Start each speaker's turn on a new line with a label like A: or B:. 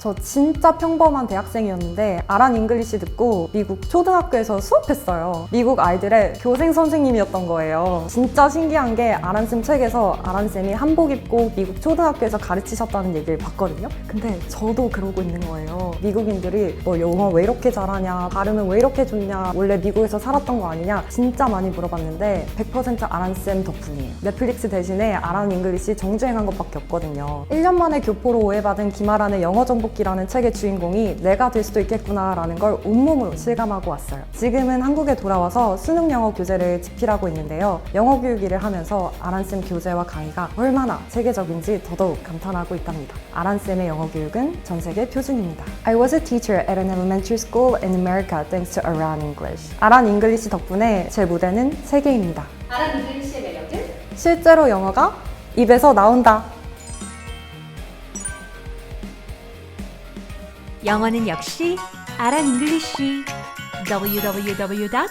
A: 저 진짜 평범한 대학생이었는데 아란 잉글리시 듣고 미국 초등학교에서 수업했어요. 미국 아이들의 교생 선생님이었던 거예요. 진짜 신기한 게 아란쌤 책에서 아란쌤이 한복 입고 미국 초등학교에서 가르치셨다는 얘기를 봤거든요. 근데 저도 그러고 있는 거예요. 미국인들이 너 영어 왜 이렇게 잘하냐, 발음은 왜 이렇게 좋냐, 원래 미국에서 살았던 거 아니냐 진짜 많이 물어봤는데 100% 아란쌤 덕분이에요. 넷플릭스 대신에 아란 잉글리시 정주행한 것밖에 없거든요. 1년 만에 교포로 오해받은 김아란의 영어 정 복기라는 책의 주인공이 내가 될 수도 있겠구나라는 걸 온몸으로 실감하고 왔어요. 지금은 한국에 돌아와서 수능 영어 교재를 집필하고 있는데요. 영어 교육 일을 하면서 아란쌤 교재와 강의가 얼마나 체계적인지 더더욱 감탄하고 있답니다. 아란쌤의 영어 교육은 전 세계 표준입니다. I was a teacher at an elementary school in America thanks to Aran English. 아란 잉글리시 덕분에 제 무대는 세계입니다.
B: 아란 잉글리시의 매력은
A: 실제로 영어가 입에서 나온다.
C: 영어는 역시 아란 잉글리시 www.aran.kim